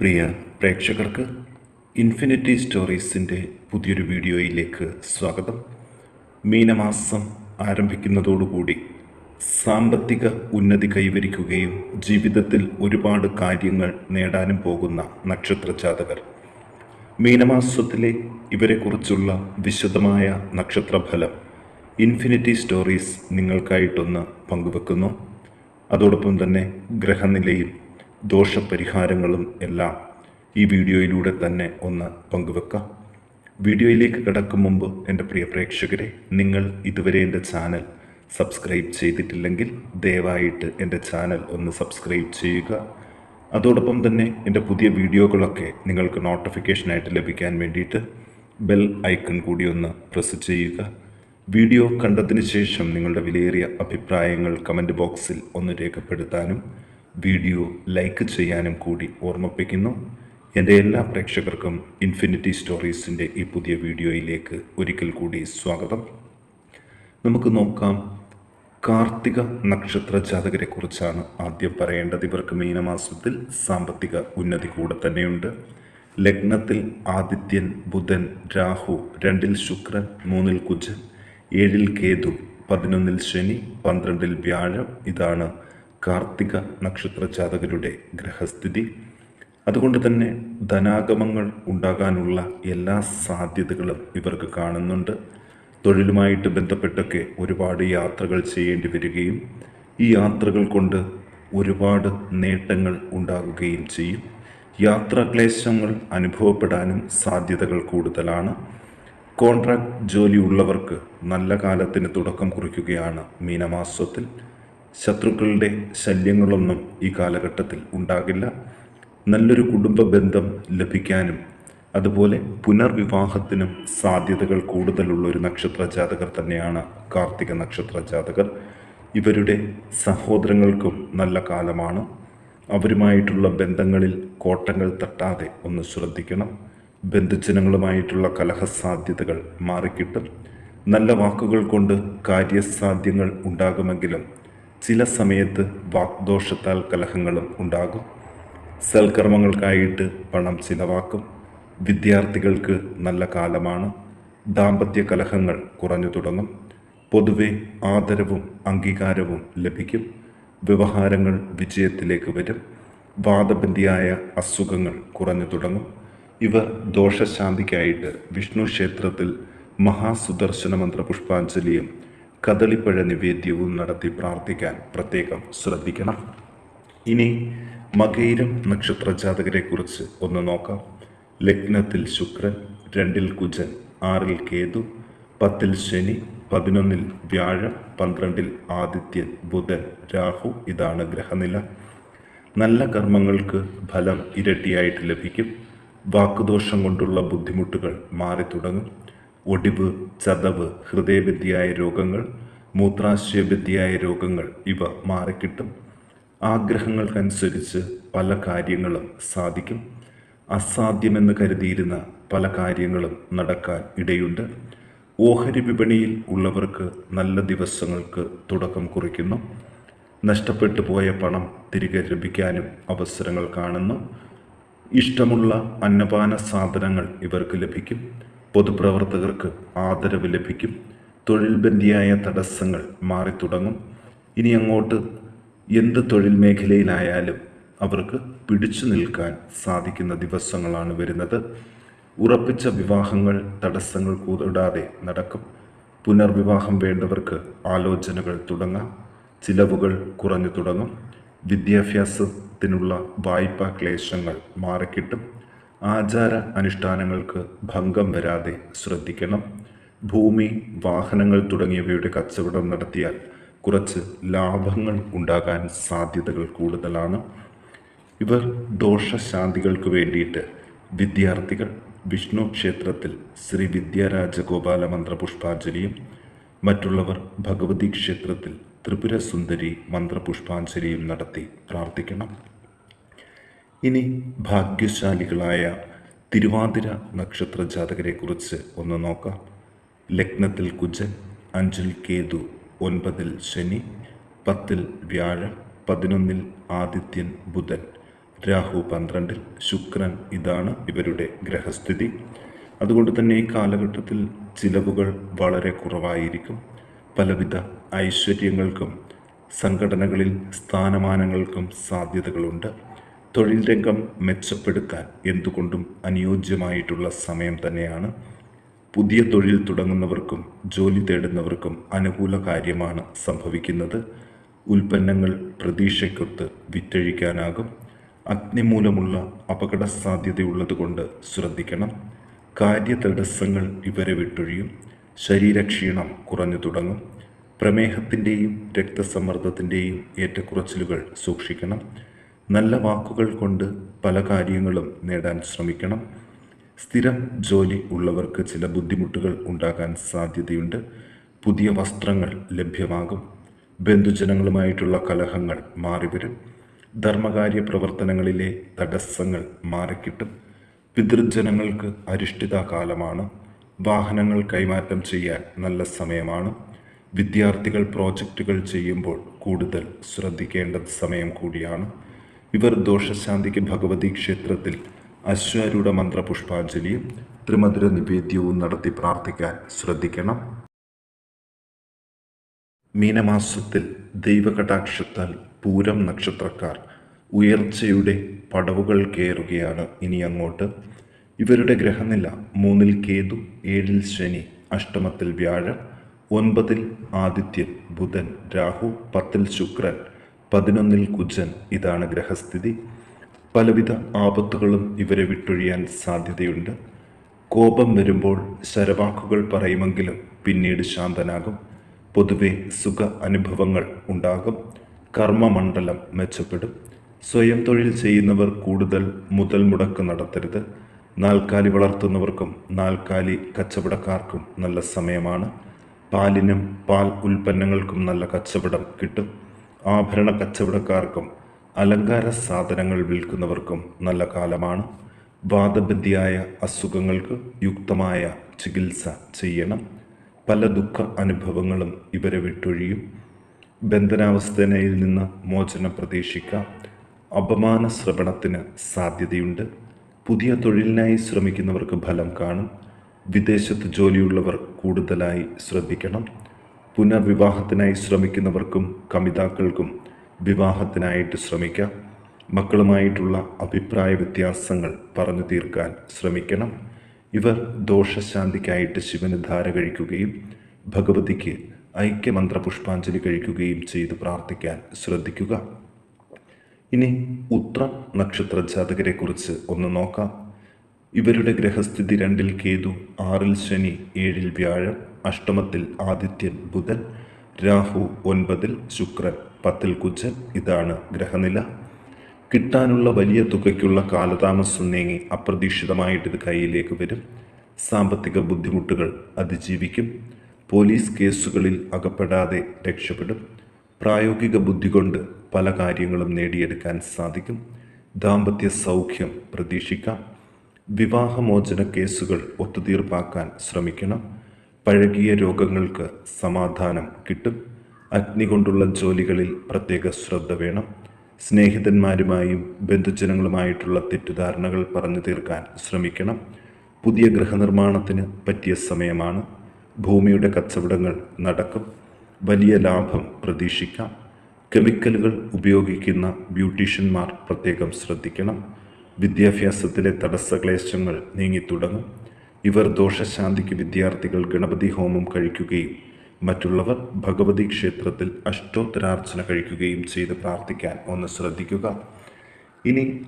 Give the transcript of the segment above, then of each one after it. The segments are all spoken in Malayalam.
പ്രിയ പ്രേക്ഷകർക്ക് ഇൻഫിനിറ്റി സ്റ്റോറീസിന്റെ പുതിയൊരു വീഡിയോയിലേക്ക് സ്വാഗതം. മീനമാസം ആരംഭിക്കുന്നതോടുകൂടി സാമ്പത്തിക ഉന്നതി കൈവരിക്കുകയും ജീവിതത്തിൽ ഒരുപാട് കാര്യങ്ങൾ നേടാനും പോകുന്ന നക്ഷത്ര ജാതകർ മീനമാസത്തിലെ ഇവരെക്കുറിച്ചുള്ള വിശദമായ നക്ഷത്രഫലം ഇൻഫിനിറ്റി സ്റ്റോറീസ് നിങ്ങൾക്കായിട്ടൊന്ന് പങ്കുവെക്കുന്നു. അതോടൊപ്പം തന്നെ ഗ്രഹനിലയും ദോഷപരിഹാരങ്ങളും എല്ലാം ഈ വീഡിയോയിലൂടെ തന്നെ ഒന്ന് പങ്കുവെക്കാം. വീഡിയോയിലേക്ക് കിടക്കും മുമ്പ് എന്റെ പ്രിയ പ്രേക്ഷകരെ നിങ്ങൾ ഇതുവരെ എന്റെ ചാനൽ സബ്സ്ക്രൈബ് ചെയ്തിട്ടില്ലെങ്കിൽ ദയവായിട്ട് എന്റെ ചാനൽ ഒന്ന് സബ്സ്ക്രൈബ് ചെയ്യുക. അതോടൊപ്പം തന്നെ എന്റെ പുതിയ വീഡിയോകളൊക്കെ നിങ്ങൾക്ക് നോട്ടിഫിക്കേഷനായിട്ട് ലഭിക്കാൻ വേണ്ടിയിട്ട് ബെൽ ഐക്കൺ കൂടി ഒന്ന് പ്രസ് ചെയ്യുക. വീഡിയോ കണ്ടതിന് ശേഷം നിങ്ങളുടെ വിലയേറിയ അഭിപ്രായങ്ങൾ കമന്റ് ബോക്സിൽ ഒന്ന് രേഖപ്പെടുത്താനും വീഡിയോ ലൈക്ക് ചെയ്യാനും കൂടി ഓർമ്മിപ്പിക്കുന്നു. എന്റെ എല്ലാ പ്രേക്ഷകർക്കും ഇൻഫിനിറ്റി സ്റ്റോറീസിന്റെ ഈ പുതിയ വീഡിയോയിലേക്ക് ഒരിക്കൽ കൂടി സ്വാഗതം. നമുക്ക് നോക്കാം കാർത്തിക നക്ഷത്ര ജാതകരെക്കുറിച്ചാണ് ആദ്യം പറയേണ്ടത്. ഇവർക്ക് മീനമാസത്തിൽ സാമ്പത്തിക ഉന്നതി കൂടെ തന്നെയുണ്ട്. ലഗ്നത്തിൽ ആദിത്യൻ ബുധൻ രാഹു രണ്ടിൽ ശുക്രൻ മൂന്നിൽ കുജൻ ഏഴിൽ കേതു പതിനൊന്നിൽ ശനി പന്ത്രണ്ടിൽ വ്യാഴം. ഇതാണ് കാർത്തിക നക്ഷത്ര ജാതകരുടെ ഗ്രഹസ്ഥിതി. അതുകൊണ്ട് തന്നെ ധനാഗമങ്ങൾ ഉണ്ടാകാനുള്ള എല്ലാ സാധ്യതകളും ഇവർക്ക് കാണുന്നുണ്ട്. തൊഴിലുമായിട്ട് ബന്ധപ്പെട്ടൊക്കെ ഒരുപാട് യാത്രകൾ ചെയ്യേണ്ടി വരികയും ഈ യാത്രകൾ കൊണ്ട് ഒരുപാട് നേട്ടങ്ങൾ ഉണ്ടാകുകയും ചെയ്യും. യാത്രാക്ലേശങ്ങൾ അനുഭവപ്പെടാനും സാധ്യതകൾ കൂടുതലാണ്. കോൺട്രാക്ട് ജോലിയുള്ളവർക്ക് നല്ല കാലത്തിന് തുടക്കം കുറിക്കുകയാണ് മീനമാസത്തിൽ. ശത്രുക്കളുടെ ശല്യങ്ങളൊന്നും ഈ കാലഘട്ടത്തിൽ ഉണ്ടാകില്ല. നല്ലൊരു കുടുംബ ബന്ധം ലഭിക്കാനും അതുപോലെ പുനർവിവാഹത്തിനും സാധ്യതകൾ കൂടുതലുള്ള ഒരു നക്ഷത്ര ജാതകർ തന്നെയാണ് കാർത്തിക നക്ഷത്ര ജാതകർ ഇവരുടെ സഹോദരങ്ങൾക്കും നല്ല കാലമാണ്. അവരുമായിട്ടുള്ള ബന്ധങ്ങളിൽ കോട്ടങ്ങൾ തട്ടാതെ ഒന്ന് ശ്രദ്ധിക്കണം. ബന്ധുജനങ്ങളുമായിട്ടുള്ള കലഹ കലഹസാധ്യതകൾ മാറിക്കിട്ടും. നല്ല വാക്കുകൾ കൊണ്ട് കാര്യസാധ്യങ്ങൾ ഉണ്ടാകുമെങ്കിലും ചില സമയത്ത് വാഗ്ദോഷത്താൽ കലഹങ്ങളും ഉണ്ടാകും. സൽക്കർമ്മങ്ങൾക്കായിട്ട് പണം ചിലവാക്കും. വിദ്യാർത്ഥികൾക്ക് നല്ല കാലമാണ്. ദാമ്പത്യ കലഹങ്ങൾ കുറഞ്ഞു തുടങ്ങും. പൊതുവെ ആദരവും അംഗീകാരവും ലഭിക്കും. വ്യവഹാരങ്ങൾ വിജയത്തിലേക്ക് വരും. വാദബന്ധിയായ അസുഖങ്ങൾ കുറഞ്ഞു തുടങ്ങും. ഇവർ ദോഷശാന്തിക്കായിട്ട് വിഷ്ണു ക്ഷേത്രത്തിൽ മഹാസുദർശന മന്ത്ര പുഷ്പാഞ്ജലിയും കദളിപ്പഴ നിവേദ്യവും നടത്തി പ്രാർത്ഥിക്കാൻ പ്രത്യേകം ശ്രദ്ധിക്കണം. ഇനി മകൈരം നക്ഷത്ര ജാതകരെക്കുറിച്ച് ഒന്ന് നോക്കാം. ലഗ്നത്തിൽ ശുക്രൻ രണ്ടിൽ കുജൻ ആറിൽ കേതു പത്തിൽ ശനി പതിനൊന്നിൽ വ്യാഴം പന്ത്രണ്ടിൽ ആദിത്യൻ ബുധൻ രാഹു ഇതാണ് ഗ്രഹനില. നല്ല കർമ്മങ്ങൾക്ക് ഫലം ഇരട്ടിയായിട്ട് ലഭിക്കും. വാക്കുദോഷം കൊണ്ടുള്ള ബുദ്ധിമുട്ടുകൾ മാറി തുടങ്ങും ഒടിവ് ചതവ് ഹൃദയബദ്ധിയായ രോഗങ്ങൾ മൂത്രാശയബദ്ധിയായ രോഗങ്ങൾ ഇവ മാറിക്കിട്ടും. ആഗ്രഹങ്ങൾക്കനുസരിച്ച് പല കാര്യങ്ങളും സാധിക്കും. അസാധ്യമെന്ന് കരുതിയിരുന്ന പല കാര്യങ്ങളും നടക്കാൻ ഇടയുണ്ട്. ഓഹരി വിപണിയിൽ ഉള്ളവർക്ക് നല്ല ദിവസങ്ങൾക്ക് തുടക്കം കുറിക്കുന്നു. നഷ്ടപ്പെട്ടു പോയ പണം തിരികെ ലഭിക്കാനും അവസരങ്ങൾ കാണുന്നു. ഇഷ്ടമുള്ള അന്നപാന സാധനങ്ങൾ ഇവർക്ക് ലഭിക്കും. പൊതുപ്രവർത്തകർക്ക് ആദരവ് ലഭിക്കും. തൊഴിൽ ബന്ധിയായ തടസ്സങ്ങൾ മാറി തുടങ്ങും ഇനി അങ്ങോട്ട് എന്ത് തൊഴിൽ മേഖലയിലായാലും അവർക്ക് പിടിച്ചു നിൽക്കാൻ സാധിക്കുന്ന ദിവസങ്ങളാണ് വരുന്നത്. ഉറപ്പിച്ച വിവാഹങ്ങൾ തടസ്സങ്ങൾ കൂടാതെ നടക്കും. പുനർവിവാഹം വേണ്ടവർക്ക് ആലോചനകൾ തുടങ്ങാം. ചിലവുകൾ കുറഞ്ഞു തുടങ്ങും. വിദ്യാഭ്യാസത്തിനുള്ള വായ്പാ ക്ലേശങ്ങൾ മാറിക്കിട്ടും. ആചാര അനുഷ്ഠാനങ്ങൾക്ക് ഭംഗം വരാതെ ശ്രദ്ധിക്കണം. ഭൂമി വാഹനങ്ങൾ തുടങ്ങിയവയുടെ കച്ചവടം നടത്തിയാൽ കുറച്ച് ലാഭങ്ങൾ ഉണ്ടാകാൻ സാധ്യതകൾ കൂടുതലാണ്. ഇവർ ദോഷശാന്തികൾക്ക് വേണ്ടിയിട്ട് വിദ്യാർത്ഥികൾ വിഷ്ണു ക്ഷേത്രത്തിൽ ശ്രീ വിദ്യാരാജഗോപാല മന്ത്രപുഷ്പാഞ്ജലിയും മറ്റുള്ളവർ ഭഗവതി ക്ഷേത്രത്തിൽ ത്രിപുര സുന്ദരി മന്ത്രപുഷ്പാഞ്ജലിയും നടത്തി പ്രാർത്ഥിക്കണം. ഇനി ഭാഗ്യശാലികളായ തിരുവാതിര നക്ഷത്ര ജാതകരെ കുറിച്ച് ഒന്ന് നോക്കാം. ലഗ്നത്തിൽ കുജൻ അഞ്ചിൽ കേതു ഒൻപതിൽ ശനി പത്തിൽ വ്യാഴം പതിനൊന്നിൽ ആദിത്യൻ ബുധൻ രാഹു പന്ത്രണ്ടിൽ ശുക്രൻ ഇതാണ് ഇവരുടെ ഗ്രഹസ്ഥിതി. അതുകൊണ്ട് തന്നെ ഈ കാലഘട്ടത്തിൽ ചിലവുകൾ വളരെ കുറവായിരിക്കും. പലവിധ ഐശ്വര്യങ്ങൾക്കും സംഘടനകളിൽ സ്ഥാനമാനങ്ങൾക്കും സാധ്യതകളുണ്ട്. തൊഴിൽ രംഗം മെച്ചപ്പെടുത്താൻ എന്തുകൊണ്ടും അനുയോജ്യമായിട്ടുള്ള സമയം തന്നെയാണ്. പുതിയ തൊഴിൽ തുടങ്ങുന്നവർക്കും ജോലി തേടുന്നവർക്കും അനുകൂല കാര്യമാണ് സംഭവിക്കുന്നത്. ഉൽപ്പന്നങ്ങൾ പ്രതീക്ഷയ്ക്കൊത്ത് വിറ്റഴിക്കാനാകും. അഗ്നിമൂലമുള്ള അപകട സാധ്യതയുള്ളതുകൊണ്ട് ശ്രദ്ധിക്കണം. കാര്യതടസ്സങ്ങൾ ഇവരെ വിട്ടൊഴിയും. ശരീരക്ഷീണം കുറഞ്ഞു തുടങ്ങും. പ്രമേഹത്തിന്റെയും രക്തസമ്മർദ്ദത്തിന്റെയും ഏറ്റക്കുറച്ചിലുകൾ സൂക്ഷിക്കണം. നല്ല വാക്കുകൾ കൊണ്ട് പല കാര്യങ്ങളും നേടാൻ ശ്രമിക്കണം. സ്ഥിരം ജോലി ഉള്ളവർക്ക് ചില ബുദ്ധിമുട്ടുകൾ ഉണ്ടാകാൻ സാധ്യതയുണ്ട്. പുതിയ വസ്ത്രങ്ങൾ ലഭ്യമാകും. ബന്ധുജനങ്ങളുമായിട്ടുള്ള കലഹങ്ങൾ മാറിവരും. ധർമ്മകാര്യ പ്രവർത്തനങ്ങളിലെ തടസ്സങ്ങൾ മാറിക്കിട്ടും. പിതൃജനങ്ങൾക്ക് അരിഷ്ടിത കാലമാണ് വാഹനങ്ങൾ കൈമാറ്റം ചെയ്യാൻ നല്ല സമയമാണ്. വിദ്യാർത്ഥികൾ പ്രോജക്റ്റുകൾ ചെയ്യുമ്പോൾ കൂടുതൽ ശ്രദ്ധിക്കേണ്ട സമയം കൂടിയാണ്. ഇവർ ദോഷശാന്തിക്ക് ഭഗവതി ക്ഷേത്രത്തിൽ അശ്വാരൂഢ മന്ത്രപുഷ്പാഞ്ജലിയും ത്രിമധുര നിവേദ്യവും നടത്തി പ്രാർത്ഥിക്കാൻ ശ്രദ്ധിക്കണം. മീനമാസത്തിൽ ദൈവകടാക്ഷത്താൽ പൂരം നക്ഷത്രക്കാർ ഉയർച്ചയുടെ പടവുകൾ കയറുകയാണ് ഇനി അങ്ങോട്ട്. ഇവരുടെ ഗ്രഹനില മൂന്നിൽ കേതു ഏഴിൽ ശനി അഷ്ടമത്തിൽ വ്യാഴം ഒൻപതിൽ ആദിത്യൻ ബുധൻ രാഹു പത്തിൽ ശുക്രൻ പതിനൊന്നിൽ കുജൻ ഇതാണ് ഗ്രഹസ്ഥിതി. പലവിധ ആപത്തുകളും ഇവരെ വിട്ടൊഴിയാൻ സാധ്യതയുണ്ട്. കോപം വരുമ്പോൾ ശരവാക്കുകൾ പറയുമെങ്കിലും പിന്നീട് ശാന്തനാകും. പൊതുവെ സുഖ അനുഭവങ്ങൾ ഉണ്ടാകും. കർമ്മമണ്ഡലം മെച്ചപ്പെടും. സ്വയം തൊഴിൽ ചെയ്യുന്നവർ കൂടുതൽ മുതൽ മുടക്ക് നടത്തരുത്. നാൽക്കാലി വളർത്തുന്നവർക്കും നാൽക്കാലി കച്ചവടക്കാർക്കും നല്ല സമയമാണ്. പാലിനും പാൽ ഉൽപ്പന്നങ്ങൾക്കും നല്ല കച്ചവടം കിട്ടും. ആഭരണ കച്ചവടക്കാർക്കും അലങ്കാര സാധനങ്ങൾ വിൽക്കുന്നവർക്കും നല്ല കാലമാണ്. വാദബന്ധിയായ അസുഖങ്ങൾക്ക് യുക്തമായ ചികിത്സ ചെയ്യണം. പല ദുഃഖ അനുഭവങ്ങളും ഇവരെ വിട്ടൊഴിയും. ബന്ധനാവസ്ഥയിൽ നിന്ന് മോചനം പ്രതീക്ഷിക്കാം. അപമാന ശ്രവണത്തിന് സാധ്യതയുണ്ട്. പുതിയ തൊഴിലിനായി ശ്രമിക്കുന്നവർക്ക് ഫലം കാണും. വിദേശത്ത് ജോലിയുള്ളവർ കൂടുതലായി ശ്രദ്ധിക്കണം. പുനർവിവാഹത്തിനായി ശ്രമിക്കുന്നവർക്കും കമിതാക്കൾക്കും വിവാഹത്തിനായിട്ട് ശ്രമിക്കാം. മക്കളുമായിട്ടുള്ള അഭിപ്രായ വ്യത്യാസങ്ങൾ പറഞ്ഞു തീർക്കാൻ ശ്രമിക്കണം. ഇവർ ദോഷശാന്തിക്കായിട്ട് ശിവന് ധാര കഴിക്കുകയും ഭഗവതിക്ക് ഐക്യമന്ത്ര പുഷ്പാഞ്ജലി കഴിക്കുകയും ചെയ്ത് പ്രാർത്ഥിക്കാൻ ശ്രദ്ധിക്കുക. ഇനി ഉത്ര നക്ഷത്ര ജാതകരെക്കുറിച്ച് ഒന്ന് നോക്കാം. ഇവരുടെ ഗ്രഹസ്ഥിതി രണ്ടിൽ കേതു ആറിൽ ശനി ഏഴിൽ വ്യാഴം അഷ്ടമത്തിൽ ആദിത്യൻ ബുധൻ രാഹു ഒൻപതിൽ ശുക്രൻ പത്തിൽ കുജൻ ഇതാണ് ഗ്രഹനില. കിട്ടാനുള്ള വലിയ തുകയ്ക്കുള്ള കാലതാമസം നീങ്ങി അപ്രതീക്ഷിതമായിട്ട് ഇത് കയ്യിലേക്ക് വരും. സാമ്പത്തിക ബുദ്ധിമുട്ടുകൾ അതിജീവിക്കും. പോലീസ് കേസുകളിൽ അകപ്പെടാതെ രക്ഷപ്പെടും. പ്രായോഗിക ബുദ്ധി കൊണ്ട് പല കാര്യങ്ങളും നേടിയെടുക്കാൻ സാധിക്കും. ദാമ്പത്യ സൗഖ്യം പ്രതീക്ഷിക്കാം. വിവാഹമോചന കേസുകൾ ഒത്തുതീർപ്പാക്കാൻ ശ്രമിക്കണം. പഴകിയ രോഗങ്ങൾക്ക് സമാധാനം കിട്ടും. അഗ്നി കൊണ്ടുള്ള ജോലികളിൽ പ്രത്യേക ശ്രദ്ധ വേണം. സ്നേഹിതന്മാരുമായും ബന്ധുജനങ്ങളുമായിട്ടുള്ള തെറ്റിദ്ധാരണകൾ പറഞ്ഞു തീർക്കാൻ ശ്രമിക്കണം. പുതിയ ഗൃഹനിർമ്മാണത്തിന് പറ്റിയ സമയമാണ്. ഭൂമിയുടെ കച്ചവടങ്ങൾ നടക്കും. വലിയ ലാഭം പ്രതീക്ഷിക്കാം. കെമിക്കലുകൾ ഉപയോഗിക്കുന്ന ബ്യൂട്ടീഷ്യന്മാർ പ്രത്യേകം ശ്രദ്ധിക്കണം. വിദ്യാഭ്യാസത്തിലെ തടസ്സക്ലേശങ്ങൾ നീങ്ങിത്തുടങ്ങും. ഇവർ ദോഷശാന്തിക്ക് വിദ്യാർത്ഥികൾ ഗണപതി ഹോമം കഴിക്കുകയും മറ്റുള്ളവർ ഭഗവതി ക്ഷേത്രത്തിൽ അഷ്ടോത്തരാർച്ചന കഴിക്കുകയും ചെയ്ത് പ്രാർത്ഥിക്കാൻ ഒന്ന് ശ്രദ്ധിക്കുക. ഇനി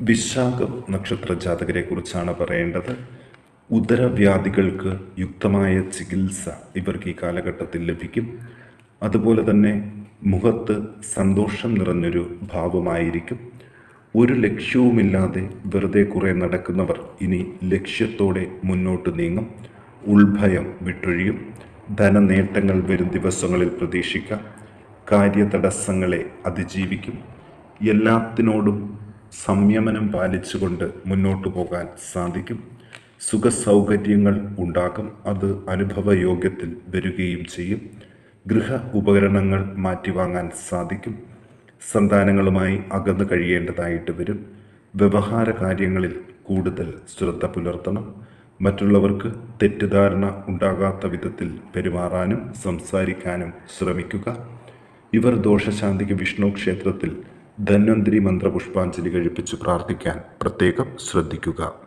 വിശാഖം നക്ഷത്ര ജാതകരെ കുറിച്ചാണ് പറയേണ്ടത്. ഉദരവ്യാധികൾക്ക് യുക്തമായ ചികിത്സ ഇവർക്ക് ഈ കാലഘട്ടത്തിൽ ലഭിക്കും. അതുപോലെ തന്നെ മുഖത്ത് സന്തോഷം നിറഞ്ഞൊരു ഭാവമായിരിക്കും. ഒരു ലക്ഷ്യവുമില്ലാതെ വെറുതെ കുറേ നടക്കുന്നവർ ഇനി ലക്ഷ്യത്തോടെ മുന്നോട്ട് നീങ്ങും. ഉൾഭയം വിട്ടൊഴിയും. ധനനേട്ടങ്ങൾ വരും ദിവസങ്ങളിൽ പ്രതീക്ഷിക്കാം. കാര്യതടസ്സങ്ങളെ അതിജീവിക്കും. എല്ലാത്തിനോടും സംയമനം പാലിച്ചുകൊണ്ട് മുന്നോട്ട് പോകാൻ സാധിക്കും. സുഖസൗകര്യങ്ങൾ ഉണ്ടാകും. അത് അനുഭവയോഗ്യത്തിൽ വരികയും ചെയ്യും. ഗൃഹ ഉപകരണങ്ങൾ മാറ്റിവാങ്ങാൻ സാധിക്കും. സന്താനങ്ങളുമായി അകന്നു കഴിയേണ്ടതായിട്ട് വരും. വ്യവഹാര കാര്യങ്ങളിൽ കൂടുതൽ ശ്രദ്ധ പുലർത്തണം. മറ്റുള്ളവർക്ക് തെറ്റിദ്ധാരണ ഉണ്ടാകാത്ത വിധത്തിൽ പെരുമാറാനും സംസാരിക്കാനും ശ്രമിക്കുക. ഇവർ ദോഷശാന്തിക്ക് വിഷ്ണു ക്ഷേത്രത്തിൽ ധന്വന്തിരി മന്ത്രപുഷ്പാഞ്ജലി കഴിപ്പിച്ച് പ്രാർത്ഥിക്കാൻ പ്രത്യേകം ശ്രദ്ധിക്കുക.